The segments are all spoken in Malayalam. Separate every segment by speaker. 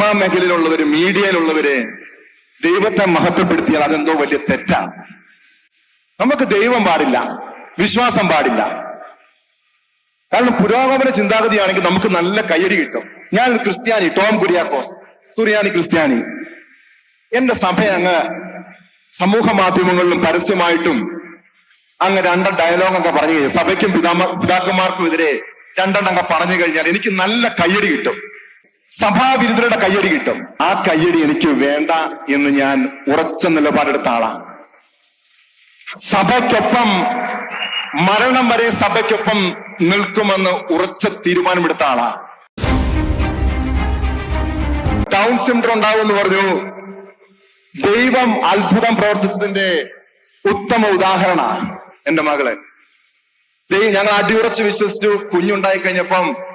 Speaker 1: സിനിമാ മേഖലയിലുള്ളവര് മീഡിയയിലുള്ളവര് ദൈവത്തെ മഹത്വപ്പെടുത്തിയാൽ അതെന്തോ വലിയ തെറ്റാണ്. നമുക്ക് ദൈവം പാടില്ല വിശ്വാസം പാടില്ല. കാരണം പുരോഗമന ചിന്താഗതിയാണെങ്കിൽ നമുക്ക് നല്ല കയ്യടി കിട്ടും. ഞാൻ ക്രിസ്ത്യാനി ടോം കുര്യാക്കോസ് തുറിയാനി ക്രിസ്ത്യാനി. എന്റെ സഭ അങ്ങ് സമൂഹ മാധ്യമങ്ങളിലും പരസ്യമായിട്ടും അങ്ങ് രണ്ട് ഡയലോഗൊക്കെ പറഞ്ഞു കഴിഞ്ഞാൽ സഭയ്ക്കും പിതാമ പിതാക്കന്മാർക്കും എതിരെ രണ്ടെണ്ണൊക്കെ പറഞ്ഞു കഴിഞ്ഞാൽ എനിക്ക് നല്ല കയ്യടി കിട്ടും. സഭാവിരുദ്ധരുടെ കയ്യടി കിട്ടും. ആ കയ്യടി എനിക്ക് വേണ്ട എന്ന് ഞാൻ ഉറച്ച നിലപാടെടുത്ത ആളാണ് സഭയ്ക്കൊപ്പം മരണം വരെ സഭയ്ക്കൊപ്പം നിൽക്കുമെന്ന് ഉറച്ച തീരുമാനമെടുത്ത ആളാ. ടൗൺ സിൻഡ്രോം ഉണ്ടാവുമെന്ന് പറഞ്ഞു. ദൈവം അത്ഭുതം പ്രവർത്തിച്ചതിന്റെ ഉത്തമ ഉദാഹരണ എന്റെ മകൾ. ദൈവം ഞങ്ങൾ അടിയുറച്ച് വിശ്വസിച്ചു. കുഞ്ഞുണ്ടായി കഴിഞ്ഞപ്പം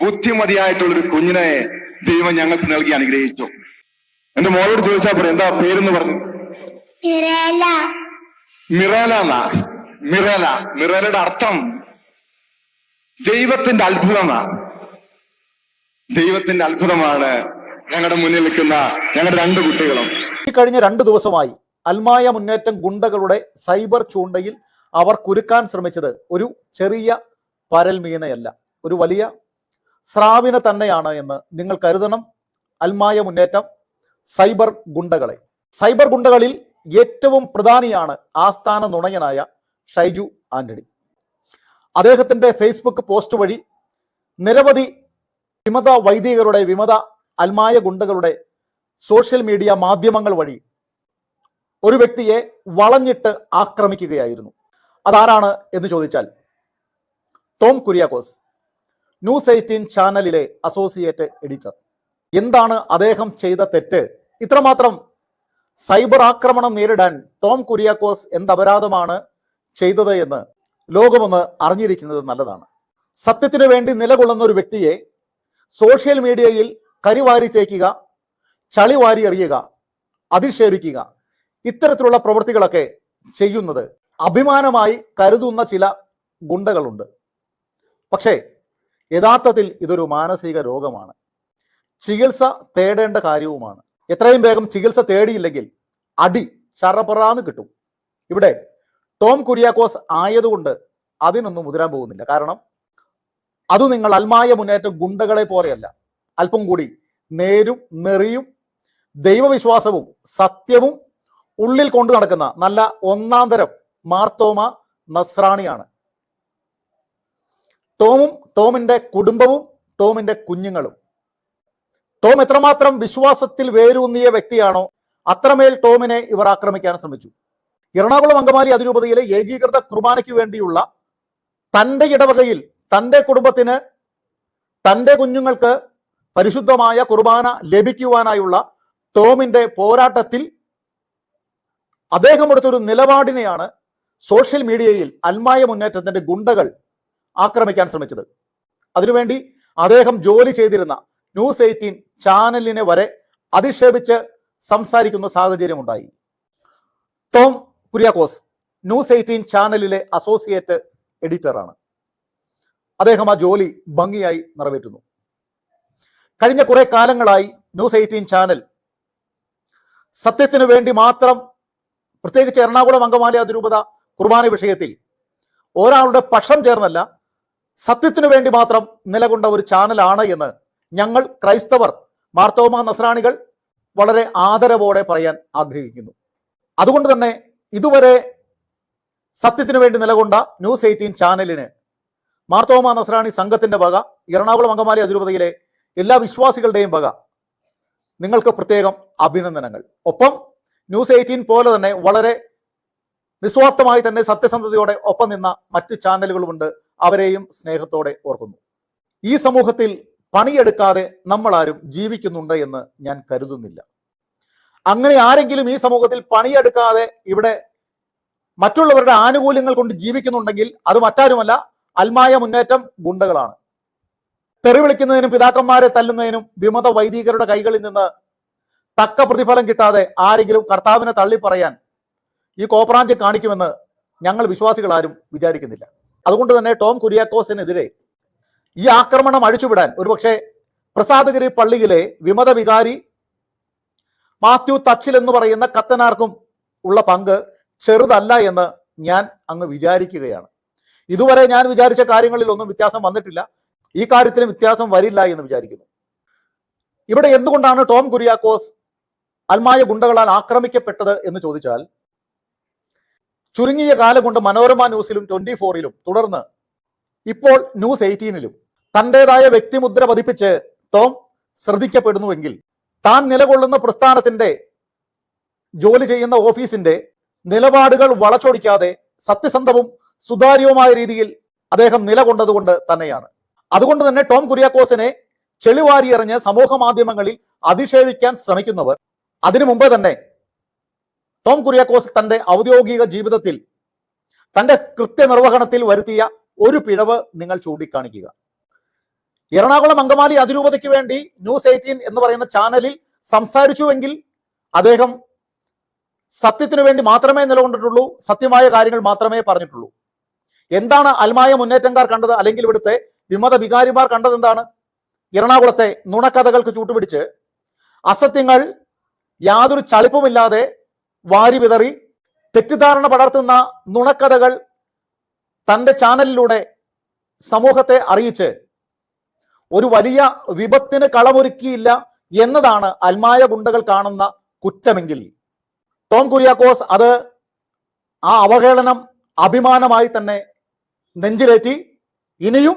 Speaker 1: ബുദ്ധിമതിയായിട്ടുള്ളൊരു കുഞ്ഞിനെ ദൈവം ഞങ്ങൾക്ക് നൽകി അനുഗ്രഹിച്ചു. എന്റെ മോളോട് ചോദിച്ചാൽ പറയും എന്താ പേരെന്ന് പറഞ്ഞു? മിറേല. എന്നാ? മിറേല. മിറേലയുടെ അർത്ഥം ദൈവത്തിന്റെ അത്ഭുതമാണ് ദൈവത്തിന്റെ അത്ഭുതമാണ് ഞങ്ങളുടെ മുന്നിൽ നിൽക്കുന്ന ഞങ്ങളുടെ രണ്ട് കുട്ടികളും.
Speaker 2: ഈ കഴിഞ്ഞ രണ്ട് ദിവസമായി അൽമായ മുന്നേറ്റം ഗുണ്ടകളുടെ സൈബർ ചൂണ്ടയിൽ അവർ കുരുക്കാൻ ശ്രമിച്ചത് ഒരു ചെറിയ പരൽമീനയല്ല ഒരു വലിയ സ്രാവിനെ തന്നെയാണ് എന്ന് നിങ്ങൾ കരുതണം. അൽമായ മുന്നേറ്റം സൈബർ ഗുണ്ടകളെ. സൈബർ ഗുണ്ടകളിൽ ഏറ്റവും പ്രധാനിയാണ് ആസ്ഥാന നുണയനായ ഷൈജു ആന്റണി. അദ്ദേഹത്തിന്റെ ഫേസ്ബുക്ക് പോസ്റ്റ് വഴി നിരവധി വിമത വൈദികരുടെ വിമത അൽമായ ഗുണ്ടകളുടെ സോഷ്യൽ മീഡിയ മാധ്യമങ്ങൾ വഴി ഒരു വ്യക്തിയെ വളഞ്ഞിട്ട് ആക്രമിക്കുകയായിരുന്നു. അതാരാണ് എന്ന് ചോദിച്ചാൽ ടോം കുര്യാക്കോസ്. ന്യൂസ് എയ്റ്റീൻ ചാനലിലെ അസോസിയേറ്റ് എഡിറ്റർ. എന്താണ് അദ്ദേഹം ചെയ്ത തെറ്റ്? ഇത്രമാത്രം. സൈബർ ആക്രമണം നേരിടാൻ ടോം കുര്യാക്കോസ് എന്ത് അപരാധമാണ് ചെയ്തത് എന്ന് ലോകമൊന്ന് അറിഞ്ഞിരിക്കുന്നത് നല്ലതാണ്. സത്യത്തിനു വേണ്ടി നിലകൊള്ളുന്ന ഒരു വ്യക്തിയെ സോഷ്യൽ മീഡിയയിൽ കരിവാരി തേക്കുക ചളി വാരി എറിയുക അധിക്ഷേപിക്കുക ഇത്തരത്തിലുള്ള പ്രവൃത്തികളൊക്കെ ചെയ്യുന്നത് അഭിമാനമായി കരുതുന്ന ചില ഗുണ്ടകളുണ്ട്. പക്ഷേ യഥാർത്ഥത്തിൽ ഇതൊരു മാനസിക രോഗമാണ്. ചികിത്സ തേടേണ്ട കാര്യവുമാണ്. എത്രയും വേഗം ചികിത്സ തേടിയില്ലെങ്കിൽ അടി ചറപറാന്ന് കിട്ടും. ഇവിടെ ടോം കുര്യാക്കോസ് ആയതുകൊണ്ട് അതിനൊന്നും മുതിരാൻ പോകുന്നില്ല. കാരണം അത് നിങ്ങൾ അൽമായ മുന്നേറ്റം ഗുണ്ടകളെ പോലെയല്ല. അല്പം കൂടി നേരും നെറിയും ദൈവവിശ്വാസവും സത്യവും ഉള്ളിൽ കൊണ്ടു നടക്കുന്ന നല്ല ഒന്നാം തരം മാർത്തോമ നസ്രാണിയാണ്. ടോമും ടോമിന്റെ കുടുംബവും ടോമിന്റെ കുഞ്ഞുങ്ങളും. ടോം എത്രമാത്രം വിശ്വാസത്തിൽ വേരൂന്നിയ വ്യക്തിയാണോ അത്രമേൽ ടോമിനെ ഇവർ ആക്രമിക്കാൻ ശ്രമിച്ചു. എറണാകുളം അങ്കമാലി അതിരൂപതയിലെ ഏകീകൃത കുർബാനയ്ക്ക് വേണ്ടിയുള്ള തന്റെ ഇടവകയിൽ തന്റെ കുടുംബത്തിന് തന്റെ കുഞ്ഞുങ്ങൾക്ക് പരിശുദ്ധമായ കുർബാന ലഭിക്കുവാനായുള്ള ടോമിന്റെ പോരാട്ടത്തിൽ അദ്ദേഹം എടുത്തൊരു നിലപാടിനെയാണ് സോഷ്യൽ മീഡിയയിൽ അൽമായ മുന്നേറ്റത്തിന്റെ ഗുണ്ടകൾ ആക്രമിക്കാൻ ശ്രമിച്ചത്. അതിനുവേണ്ടി അദ്ദേഹം ജോലി ചെയ്തിരുന്ന ന്യൂസ് എയ്റ്റീൻ ചാനലിനെ വരെ അധിക്ഷേപിച്ച് സംസാരിക്കുന്ന സാഹചര്യമുണ്ടായി. ടോം കുര്യാക്കോസ് ന്യൂസ് എയ്റ്റീൻ ചാനലിലെ അസോസിയേറ്റ് എഡിറ്ററാണ്. അദ്ദേഹം ആ ജോലി ഭംഗിയായി നിറവേറ്റുന്നു. കഴിഞ്ഞ കുറെ കാലങ്ങളായി ന്യൂസ് എയ്റ്റീൻ ചാനൽ സത്യത്തിനു വേണ്ടി മാത്രം പ്രത്യേകിച്ച് എറണാകുളം അങ്കമാലി അതിരൂപത കുർബാന വിഷയത്തിൽ ഒരാളുടെ പക്ഷം ചേർന്നല്ല സത്യത്തിനു വേണ്ടി മാത്രം നിലകൊണ്ട ഒരു ചാനലാണ് എന്ന് ഞങ്ങൾ ക്രൈസ്തവർ മാർത്തോമ നസ്രാണികൾ വളരെ ആദരവോടെ പറയാൻ ആഗ്രഹിക്കുന്നു. അതുകൊണ്ട് തന്നെ ഇതുവരെ സത്യത്തിനു വേണ്ടി നിലകൊണ്ട ന്യൂസ് എയ്റ്റീൻ ചാനലിന് മാർത്തോമ നസ്രാണി സംഘത്തിന്റെ വക എറണാകുളം അങ്കമാലി അതിരൂപതയിലെ എല്ലാ വിശ്വാസികളുടെയും വക നിങ്ങൾക്ക് പ്രത്യേകം അഭിനന്ദനങ്ങൾ. ഒപ്പം ന്യൂസ് എയ്റ്റീൻ പോലെ തന്നെ വളരെ നിസ്വാർത്ഥമായി തന്നെ സത്യസന്ധതയോടെ ഒപ്പം നിന്ന മറ്റ് ചാനലുകളുമുണ്ട് അവരെയും സ്നേഹത്തോടെ ഓർക്കുന്നു. ഈ സമൂഹത്തിൽ പണിയെടുക്കാതെ നമ്മൾ ആരും ജീവിക്കുന്നുണ്ട് എന്ന് ഞാൻ കരുതുന്നില്ല. അങ്ങനെ ആരെങ്കിലും ഈ സമൂഹത്തിൽ പണിയെടുക്കാതെ ഇവിടെ മറ്റുള്ളവരുടെ ആനുകൂല്യങ്ങൾ കൊണ്ട് ജീവിക്കുന്നുണ്ടെങ്കിൽ അത് മറ്റാരുമല്ല അൽമായ മുന്നേറ്റം ഗുണ്ടകളാണ്. തെറി വിളിക്കുന്നതിനും പിതാക്കന്മാരെ തല്ലുന്നതിനും വിമത വൈദികരുടെ കൈകളിൽ നിന്ന് തക്ക പ്രതിഫലം കിട്ടാതെ ആരെങ്കിലും കർത്താവിനെ തള്ളിപ്പറയാൻ ഈ കോപ്രാഞ്ച് കാണിക്കുമെന്ന് ഞങ്ങൾ വിശ്വാസികളാരും വിചാരിക്കുന്നില്ല. അതുകൊണ്ട് തന്നെ ടോം കുര്യാക്കോസിനെതിരെ ഈ ആക്രമണം അഴിച്ചുവിടാൻ ഒരുപക്ഷെ പ്രസാദഗിരി പള്ളിയിലെ വിമത വികാരി മാത്യു തച്ചിൽ എന്ന് പറയുന്ന കത്തനാർക്കും ഉള്ള പങ്ക് ചെറുതല്ല എന്ന് ഞാൻ അങ്ങ് വിചാരിക്കുകയാണ്. ഇതുവരെ ഞാൻ വിചാരിച്ച കാര്യങ്ങളിൽ ഒന്നും വ്യത്യാസം വന്നിട്ടില്ല. ഈ കാര്യത്തിലും വ്യത്യാസം വരില്ല എന്ന് വിചാരിക്കുന്നു. ഇവിടെ എന്തുകൊണ്ടാണ് ടോം കുര്യാക്കോസ് അൽമായ ഗുണ്ടകളാൽ ആക്രമിക്കപ്പെട്ടത് എന്ന് ചോദിച്ചാൽ ചുരുങ്ങിയ കാലം കൊണ്ട് മനോരമ ന്യൂസിലും ട്വന്റി ഫോറിലും തുടർന്ന് ഇപ്പോൾ ന്യൂസ് എയ്റ്റീനിലും തന്റേതായ വ്യക്തിമുദ്ര പതിപ്പിച്ച് ടോം ശ്രദ്ധിക്കപ്പെടുന്നുവെങ്കിൽ താൻ നിലകൊള്ളുന്ന പ്രസ്ഥാനത്തിന്റെ ജോലി ചെയ്യുന്ന ഓഫീസിന്റെ നിലപാടുകൾ വളച്ചൊടിക്കാതെ സത്യസന്ധവും സുതാര്യവുമായ രീതിയിൽ അദ്ദേഹം നിലകൊണ്ടതുകൊണ്ട് തന്നെയാണ്. അതുകൊണ്ട് തന്നെ ടോം കുര്യാക്കോസിനെ ചെളിവാരി എറിഞ്ഞ് സമൂഹ മാധ്യമങ്ങളിൽ അധിക്ഷേപിക്കാൻ ശ്രമിക്കുന്നവർ അതിനു മുമ്പ് തന്നെ ടോം കുര്യാക്കോസ് തന്റെ ഔദ്യോഗിക ജീവിതത്തിൽ തന്റെ കൃത്യനിർവഹണത്തിൽ വരുത്തിയ ഒരു പിഴവ് നിങ്ങൾ ചൂണ്ടിക്കാണിക്കുക. എറണാകുളം അങ്കമാലി അതിരൂപതയ്ക്ക് വേണ്ടി ന്യൂസ് എയ്റ്റീൻ എന്ന് പറയുന്ന ചാനലിൽ സംസാരിച്ചുവെങ്കിൽ അദ്ദേഹം സത്യത്തിനു വേണ്ടി മാത്രമേ നിലകൊണ്ടിട്ടുള്ളൂ സത്യമായ കാര്യങ്ങൾ മാത്രമേ പറഞ്ഞിട്ടുള്ളൂ. എന്താണ് അൽമായ മുന്നേറ്റംകാർ കണ്ടത് അല്ലെങ്കിൽ ഇവിടുത്തെ വിമത വികാരിമാർ കണ്ടത് എന്താണ്? എറണാകുളത്തെ നുണക്കഥകൾക്ക് ചൂട്ടുപിടിച്ച് അസത്യങ്ങൾ യാതൊരു ചളിപ്പുമില്ലാതെ വാരി വിതറി തെറ്റിദ്ധാരണ പടർത്തുന്ന നുണക്കഥകൾ തന്റെ ചാനലിലൂടെ സമൂഹത്തെ അറിയിച്ച് ഒരു വലിയ വിപത്തിന് കളമൊരുക്കിയില്ല എന്നതാണ് അൽമായ ഗുണ്ടകൾ കാണുന്ന കുറ്റമെങ്കിൽ. ടോം കുര്യാക്കോസ് അത് ആ അവഹേളനം അഭിമാനമായി തന്നെ നെഞ്ചിലേറ്റി ഇനിയും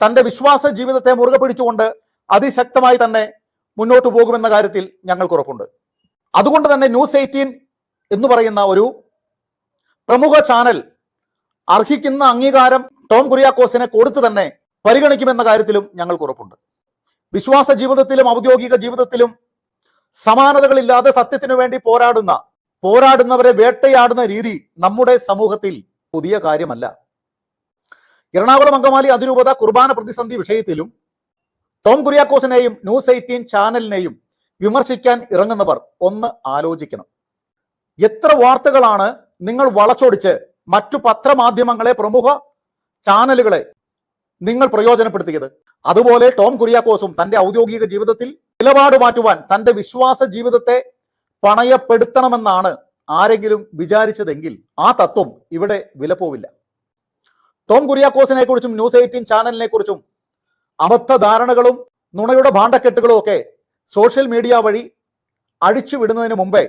Speaker 2: തന്റെ വിശ്വാസ ജീവിതത്തെ മുറുകെ പിടിച്ചുകൊണ്ട് അതിശക്തമായി തന്നെ മുന്നോട്ട് പോകുമെന്ന കാര്യത്തിൽ ഞങ്ങൾക്ക് ഉറപ്പുണ്ട്. അതുകൊണ്ട് തന്നെ ന്യൂസ് എയ്റ്റീൻ എന്ന് പറയുന്ന ഒരു പ്രമുഖ ചാനൽ അർഹിക്കുന്ന അംഗീകാരം ടോം കുര്യാക്കോസിനെ കൊടുത്തു തന്നെ പരിഗണിക്കുമെന്ന കാര്യത്തിലും ഞങ്ങൾക്ക് ഉറപ്പുണ്ട്. വിശ്വാസ ജീവിതത്തിലും ഔദ്യോഗിക ജീവിതത്തിലും സമാനതകളില്ലാതെ സത്യത്തിനു വേണ്ടി പോരാടുന്ന പോരാടുന്നവരെ വേട്ടയാടുന്ന രീതി നമ്മുടെ സമൂഹത്തിൽ പുതിയ കാര്യമല്ല. എറണാകുളം അങ്കമാലി അതിരൂപത കുർബാന പ്രതിസന്ധി വിഷയത്തിലും ടോം കുര്യാക്കോസിനെയും ന്യൂസ് എയ്റ്റീൻ ചാനലിനെയും വിമർശിക്കാൻ ഇറങ്ങുന്നവർ ഒന്ന് ആലോചിക്കണം. എത്ര വാർത്തകളാണ് നിങ്ങൾ വളച്ചൊടിച്ച് മറ്റു പത്രമാധ്യമങ്ങളെ പ്രമുഖ ചാനലുകളെ നിങ്ങൾ പ്രയോജനപ്പെടുത്തിയത്? അതുപോലെ ടോം കുര്യാക്കോസും തന്റെ ഔദ്യോഗിക ജീവിതത്തിൽ നിലപാട് മാറ്റുവാൻ തന്റെ വിശ്വാസ ജീവിതത്തെ പണയപ്പെടുത്തണമെന്നാണ് ആരെങ്കിലും വിചാരിച്ചതെങ്കിൽ ആ തത്വം ഇവിടെ വിലപ്പോവില്ല. ടോം കുര്യാക്കോസിനെ കുറിച്ചും ന്യൂസ് എയ്റ്റീൻ ചാനലിനെ കുറിച്ചും അബദ്ധ ധാരണകളും നുണയുടെ ഭാണ്ഡക്കെട്ടുകളും ഒക്കെ സോഷ്യൽ മീഡിയ വഴി അഴിച്ചുവിടുന്നതിന് മുമ്പേ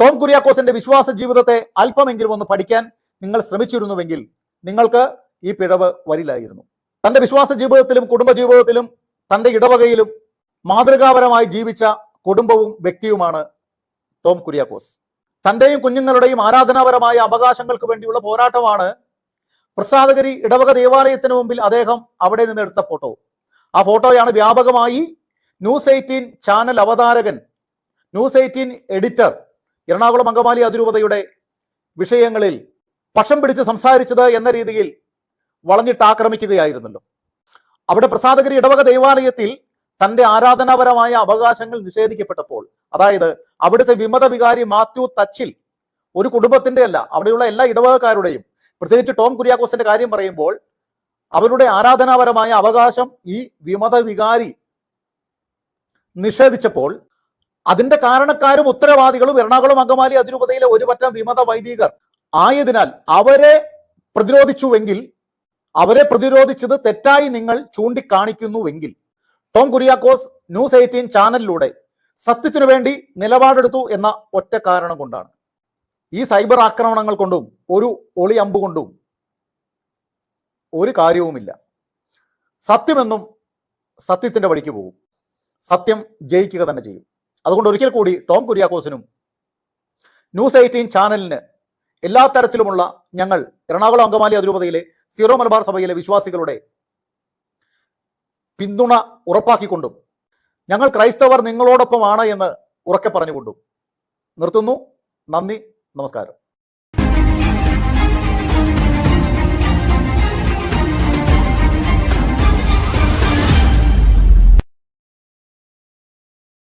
Speaker 2: ടോം കുര്യാക്കോസിന്റെ വിശ്വാസ ജീവിതത്തെ അല്പമെങ്കിലും ഒന്ന് പഠിക്കാൻ നിങ്ങൾ ശ്രമിച്ചിരുന്നുവെങ്കിൽ നിങ്ങൾക്ക് ഈ പിഴവ് വരില്ലായിരുന്നു. തന്റെ വിശ്വാസ ജീവിതത്തിലും കുടുംബ ജീവിതത്തിലും തന്റെ ഇടവകയിലും മാതൃകാപരമായി ജീവിച്ച കുടുംബവും വ്യക്തിയുമാണ് ടോം കുര്യാക്കോസ്. തന്റെയും കുഞ്ഞുങ്ങളുടെയും ആരാധനാപരമായ അവകാശങ്ങൾക്ക് വേണ്ടിയുള്ള പോരാട്ടമാണ് പ്രസാദഗിരി ഇടവക ദേവാലയത്തിന് മുമ്പിൽ അദ്ദേഹം അവിടെ നിന്ന് എടുത്ത ഫോട്ടോ. ആ ഫോട്ടോയാണ് വ്യാപകമായി ന്യൂസ് എയ്റ്റീൻ ചാനൽ അവതാരകൻ news eighteen editor Ernakulam Angamaly അതിരൂപതയുടെ വിഷയങ്ങളിൽ പക്ഷം പിടിച്ച് സംസാരിച്ചത് എന്ന രീതിയിൽ വളഞ്ഞിട്ട് ആക്രമിക്കുകയായിരുന്നല്ലോ. അവിടെ പ്രസാദഗിരി ഇടവക ദൈവാലയത്തിൽ തന്റെ ആരാധനാപരമായ അവകാശങ്ങൾ നിഷേധിക്കപ്പെട്ടപ്പോൾ അതായത് അവിടുത്തെ വിമത വികാരി മാത്യു തച്ചിൽ ഒരു കുടുംബത്തിന്റെ അല്ല അവിടെയുള്ള എല്ലാ ഇടവകക്കാരുടെയും പ്രത്യേകിച്ച് ടോം കുര്യാക്കോസിന്റെ കാര്യം പറയുമ്പോൾ അവരുടെ ആരാധനാപരമായ അവകാശം ഈ വിമത വികാരി നിഷേധിച്ചപ്പോൾ അതിന്റെ കാരണക്കാരും ഉത്തരവാദികളും എറണാകുളം അങ്കമാലി അതിരൂപതയിലെ ഒരു പറ്റം വിമത വൈദികർ ആയതിനാൽ അവരെ പ്രതിരോധിച്ചുവെങ്കിൽ അവരെ പ്രതിരോധിച്ചത് തെറ്റായി നിങ്ങൾ ചൂണ്ടിക്കാണിക്കുന്നുവെങ്കിൽ. ടോം കുര്യാക്കോസ് ന്യൂസ് എയ്റ്റീൻ ചാനലിലൂടെ സത്യത്തിനു വേണ്ടി നിലപാടെടുത്തു എന്ന ഒറ്റ കാരണം കൊണ്ടാണ്. ഈ സൈബർ ആക്രമണങ്ങൾ കൊണ്ടും ഒരു ഒളി അമ്പ് കൊണ്ടും ഒരു കാര്യവുമില്ല. സത്യമെന്നും സത്യത്തിന്റെ വഴിക്ക് പോകും. സത്യം ജയിക്കുക തന്നെ ചെയ്യും. അതുകൊണ്ട് ഒരിക്കൽ കൂടി ടോം കുര്യാക്കോസിനും ന്യൂസ് എയ്റ്റീൻ ചാനലിന് എല്ലാ തരത്തിലുമുള്ള ഞങ്ങൾ എറണാകുളം അങ്കമാലി അതിരൂപതയിലെ സീറോ മലബാർ സഭയിലെ വിശ്വാസികളുടെ പിന്തുണ ഉറപ്പാക്കിക്കൊണ്ടും ഞങ്ങൾ ക്രൈസ്തവർ നിങ്ങളോടൊപ്പമാണ് എന്ന് ഉറക്കെ പറഞ്ഞുകൊണ്ടും നിർത്തുന്നു. നന്ദി. നമസ്കാരം.